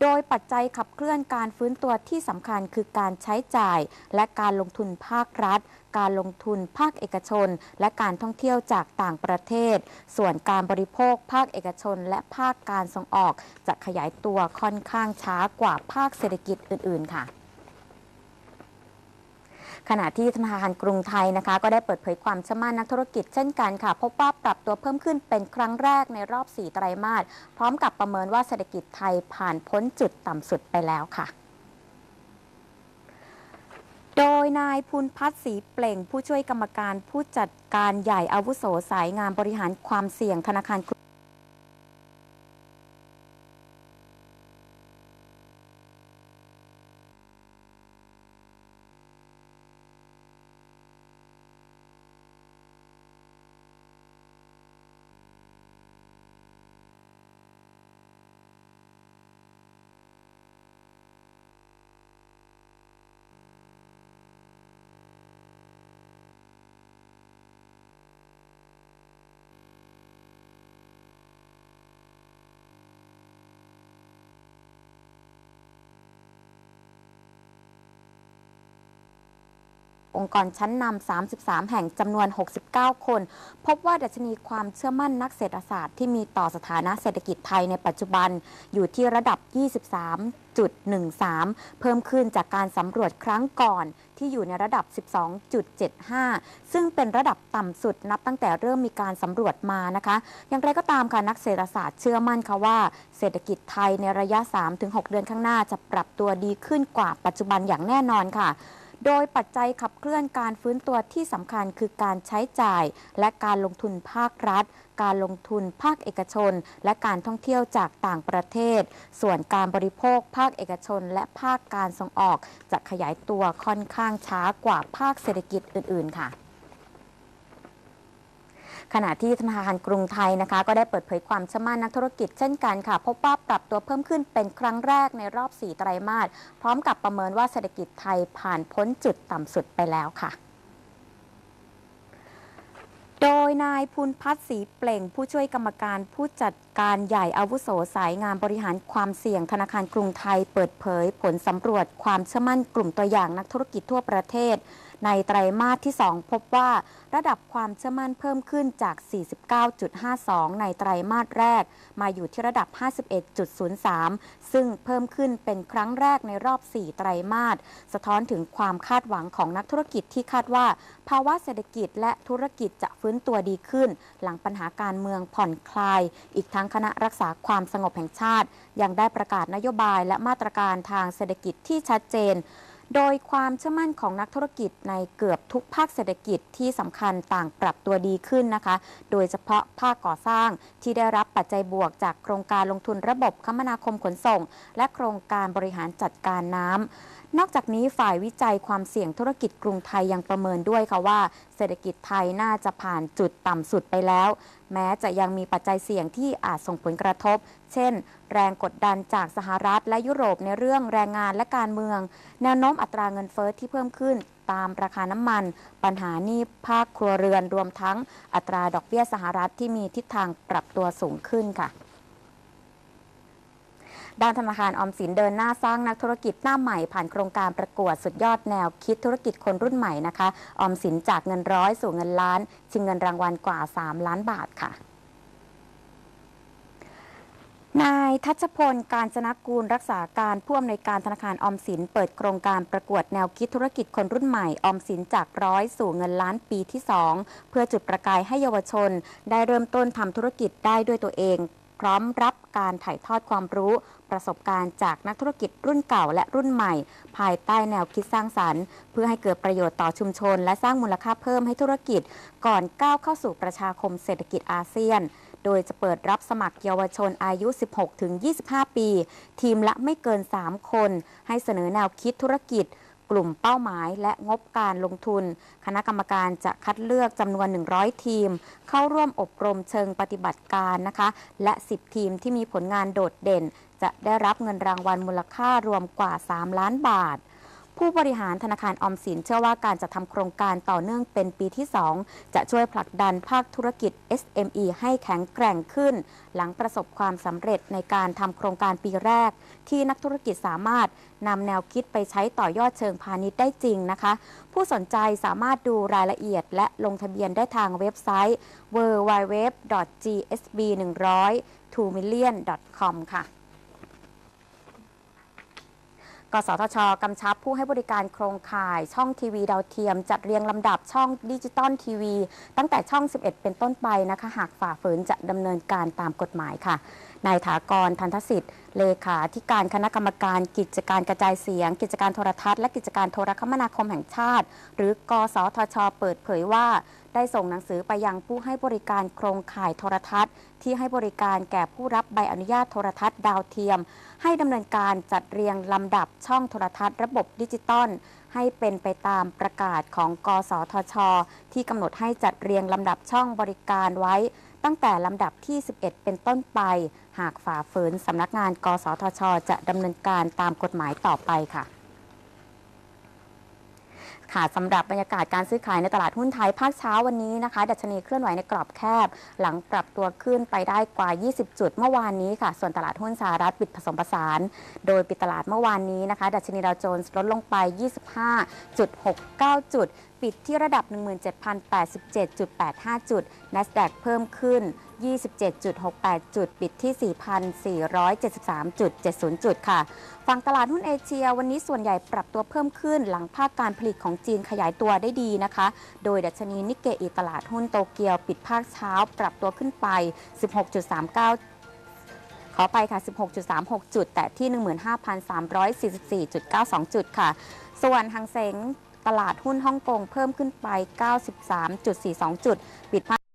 โดยปัจจัยขับเคลื่อนการฟื้นตัวที่สำคัญคือการใช้จ่าย และการลงทุนภาครัฐ การลงทุนภาคเอกชน และการท่องเที่ยวจากต่างประเทศ ส่วนการบริโภคภาคเอกชน และภาคการส่งออก จะขยายตัวค่อนข้างช้ากว่าภาคเศรษฐกิจอื่น ๆ ค่ะ ขณะที่ธนาคารกรุงไทยนะคะ ก็ได้เปิดเผยความเชื่อมั่นนักธุรกิจเช่นกันค่ะ พบว่าปรับตัวเพิ่มขึ้นเป็นครั้งแรกในรอบ 4 ไตรมาส พร้อมกับประเมินว่าเศรษฐกิจไทยผ่านพ้นจุดต่ำสุดไปแล้วค่ะโดยนายภูนพัฒน์ศรีเปล่ง ผู้ช่วยกรรมการผู้จัดการใหญ่อาวุโสสายงานบริหารความเสี่ยงธนาคารกรุง องค์กรชั้นนำ 33 แห่งจำนวน 69 คน พบว่าดัชนีความเชื่อมั่นนักเศรษฐศาสตร์ที่มีต่อสถานะเศรษฐกิจไทยในปัจจุบันอยู่ที่ระดับ 23.13 เพิ่มขึ้นจากการสำรวจครั้งก่อนที่อยู่ในระดับ 12.75 ซึ่งเป็นระดับต่ำสุดนับตั้งแต่เริ่มมีการสำรวจมานะคะ อย่างไรก็ตามค่ะนักเศรษฐศาสตร์เชื่อมั่นค่ะว่า เศรษฐกิจไทยในระยะ 3-6 เดือนข้างหน้าจะปรับตัวดีขึ้นกว่าปัจจุบันอย่างแน่นอนค่ะ โดยปัจจัยขับเคลื่อนการฟื้นตัวที่สำคัญคือการใช้จ่าย และการลงทุนภาครัฐ การลงทุนภาคเอกชน และการท่องเที่ยวจากต่างประเทศ ส่วนการบริโภคภาคเอกชน และภาคการส่งออก จะขยายตัวค่อนข้างช้ากว่าภาคเศรษฐกิจอื่น ๆ ค่ะ ขณะที่ธนาคารกรุงไทยนะคะ ก็ได้เปิดเผยความเชื่อมั่นนักธุรกิจเช่นกันค่ะ พบว่าปรับตัวเพิ่มขึ้นเป็นครั้งแรกในรอบ 4 ไตรมาสพร้อมกับประเมินว่าเศรษฐกิจไทยผ่านพ้นจุดต่ำสุดไปแล้วค่ะโดยนายภูนพัฒน์ศรีเปล่ง ผู้ช่วยกรรมการผู้จัดการใหญ่อาวุโสสายงานบริหารความเสี่ยงธนาคารกรุงไทยเปิดเผย ผลสำรวจความเชื่อมั่นกลุ่มตัวอย่างนักธุรกิจทั่วประเทศ ในไตรมาสที่ 2 พบว่าระดับความเชื่อมั่นเพิ่มขึ้นจาก 49.52 ในไตรมาสแรก มาอยู่ที่ระดับ 51.03 ซึ่งเพิ่มขึ้นเป็นครั้งแรกในรอบ 4 ไตรมาส สะท้อนถึงความคาดหวังของนักธุรกิจที่คาดว่า ภาวะเศรษฐกิจและธุรกิจจะฟื้นตัวดีขึ้น หลังปัญหาการเมืองผ่อนคลาย อีกทั้งคณะรักษาความสงบแห่งชาติ ยังได้ประกาศนโยบายและมาตรการทางเศรษฐกิจที่ชัดเจน โดยความเชื่อมั่นของนักธุรกิจในเกือบทุกภาคเศรษฐกิจที่สำคัญต่างปรับตัวดีขึ้นนะคะ โดยเฉพาะภาคก่อสร้างที่ได้รับปัจจัยบวกจากโครงการลงทุนระบบคมนาคมขนส่ง และโครงการบริหารจัดการน้ำนอกจากนี้ฝ่ายวิจัยความเสี่ยงธุรกิจกรุงไทยยังประเมินด้วยค่ะว่า เศรษฐกิจไทยน่าจะผ่านจุดต่ำสุดไปแล้ว แม้จะยังมีปัจจัยเสี่ยงที่อาจส่งผลกระทบ เช่น แรงกดดันจากสหรัฐและยุโรปในเรื่องแรงงานและการเมือง แนวโน้มอัตราเงินเฟ้อที่เพิ่มขึ้นตามราคาน้ำมัน ปัญหานี้ภาคครัวเรือนรวมทั้งอัตราดอกเบี้ยสหรัฐที่มีทิศทางปรับตัวสูงขึ้นค่ะ ด้านธนาคารออมสินเดินหน้าสร้างนักธุรกิจหน้าใหม่ผ่านโครงการประกวดสุดยอดแนวคิดธุรกิจคนรุ่นใหม่นะคะออมสินจากเงินร้อยสู่เงินล้าน ชิงเงินรางวัลกว่า 3 ล้านบาทค่ะนายทัชพล การจนกูลรักษาการผู้อำนวยการธนาคารออมสิน เปิดโครงการประกวดแนวคิดธุรกิจคนรุ่นใหม่ออมสินจากร้อยสู่เงินล้านปีที่ 2 เพื่อจุดประกายให้เยาวชน ได้เริ่มต้นทำธุรกิจได้ด้วยตัวเอง พร้อมรับการถ่ายทอดความรู้ ประสบการณ์จากนักธุรกิจรุ่นเก่าและรุ่นใหม่ ภายใต้แนวคิดสร้างสรรค์ เพื่อให้เกิดประโยชน์ต่อชุมชน และสร้างมูลค่าเพิ่มให้ธุรกิจ ก่อนก้าวเข้าสู่ประชาคมเศรษฐกิจอาเซียน โดยจะเปิดรับสมัครเยาวชนอายุ 16-25 ปี ทีมละไม่เกิน 3 คน ให้เสนอแนวคิดธุรกิจ กลุ่มเป้าหมายและงบการลงทุน คณะกรรมการจะคัดเลือกจำนวน 100 ทีม เข้าร่วมอบรมเชิงปฏิบัติการนะคะ และ 10 ทีมที่มีผลงานโดดเด่น จะได้รับเงินรางวัลมูลค่ารวมกว่า 3 ล้านบาท ผู้บริหารธนาคารออมสินเชื่อว่าการจะทำโครงการต่อเนื่องเป็นปีที่ 2 จะช่วยผลักดันภาคธุรกิจ SME ให้แข็งแกร่งขึ้น หลังประสบความสำเร็จในการทำโครงการปีแรก ที่นักธุรกิจสามารถนำแนวคิดไปใช้ต่อยอดเชิงพาณิชย์ได้จริงนะคะ ผู้สนใจสามารถดูรายละเอียด และลงทะเบียนได้ทางเว็บไซต์ www.gsb100 2million.com ค่ะ ก สทชกำชับผู้ให้บริการโครงข่าย ช่องทีวีดาวเทียม จัดเรียงลำดับช่องดิจิตอลทีวี ตั้งแต่ช่อง 11 เป็นต้นไปนะคะหากฝ่าฝืนจะดำเนินการตามกฎหมายค่ะนายถากรทันทสิทธิ์ เลขาธิการคณะกรรมการกิจการกระจายเสียง กิจการโทรทัศน์และกิจการโทรคมนาคมแห่งชาติ หรือกสทช เปิดเผยว่า ได้ส่งหนังสือไปยังผู้ให้บริการโครงข่ายโทรทัศน์ ที่ให้บริการแก่ผู้รับใบอนุญาตโทรทัศน์ดาวเทียม ให้ดำเนินการจัดเรียงลำดับช่องโทรทัศน์ระบบดิจิตอลให้เป็นไปตามประกาศของกสทช ที่กำหนดให้จัดเรียงลำดับช่องบริการไว้ ตั้งแต่ลำดับที่ 11 เป็นต้นไป หากฝ่าฝืนสำนักงาน กสทช จะดำเนินการตามกฎหมายต่อไปค่ะ ค่ะสำหรับบรรยากาศการซื้อขายในตลาดหุ้นไทยภาคเช้าวันนี้นะคะ ดัชนีเคลื่อนไหวในกรอบแคบ หลังปรับตัวขึ้นไปได้กว่า 20 จุดเมื่อวานนี้ค่ะ ส่วนตลาดหุ้นสหรัฐปิดผสมผสาน โดยปิดตลาดเมื่อวานนี้นะคะ ดัชนีดาวโจนส์ลดลงไป 25.69 จุด ปิดที่ระดับ 17,087.85 จุด NASDAQ เพิ่มขึ้น 27.68 จุด ปิดที่ 4,473.70 จุดค่ะ ฝั่งตลาดหุ้นเอเชีย วันนี้ส่วนใหญ่ปรับตัวเพิ่มขึ้นหลังภาคการผลิตของจีนขยายตัวได้ดีนะคะ โดยดัชนีนิกเกอีตลาดหุ้นโตเกียวปิดภาคเช้า ปรับตัวขึ้นไป 16.39ขอไปค่ะ 16.36 จุด แต่ที่ 15,344.92 จุดค่ะ ส่วนหางเสงตลาดหุ้นฮ่องกงเพิ่มขึ้นไป 93.42 จุด ปิดภาค